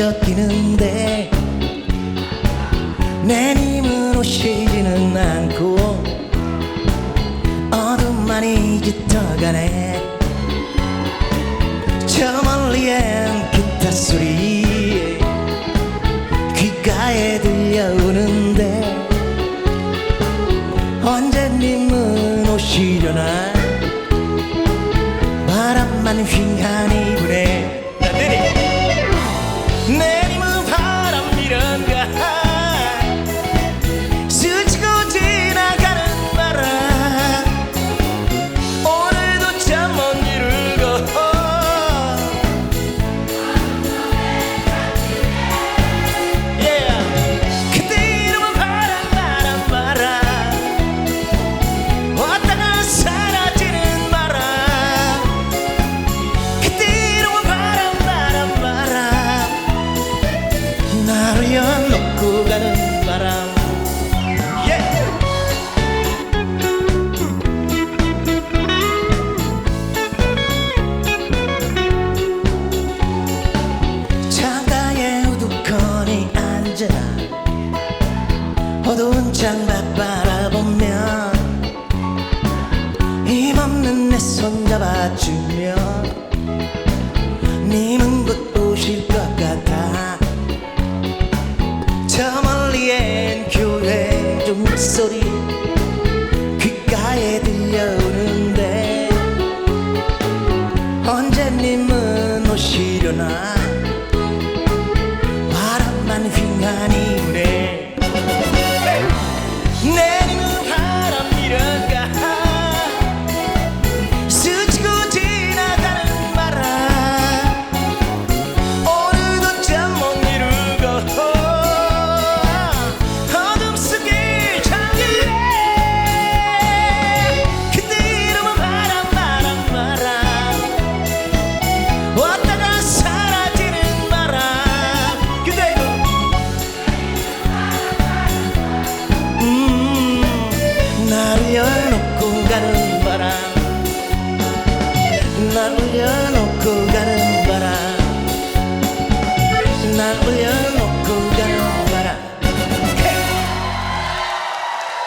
느껴지는데 내 님은 오시지는 않고 어둠만이 짙어가네. 저 멀리엔 기타 소리 귓가에 들려오는데 언제 님은 오시려나? 바람만 휘하니 부네 어두운 창밖 바라보면 힘없는 내 손 잡아주면 님은 곧 오실 것 같아. 저 멀리엔 교회 종소리 귓가에 들려오는데 언제 님은 오시려나? 날 울려놓고 가는 바람. 날 울려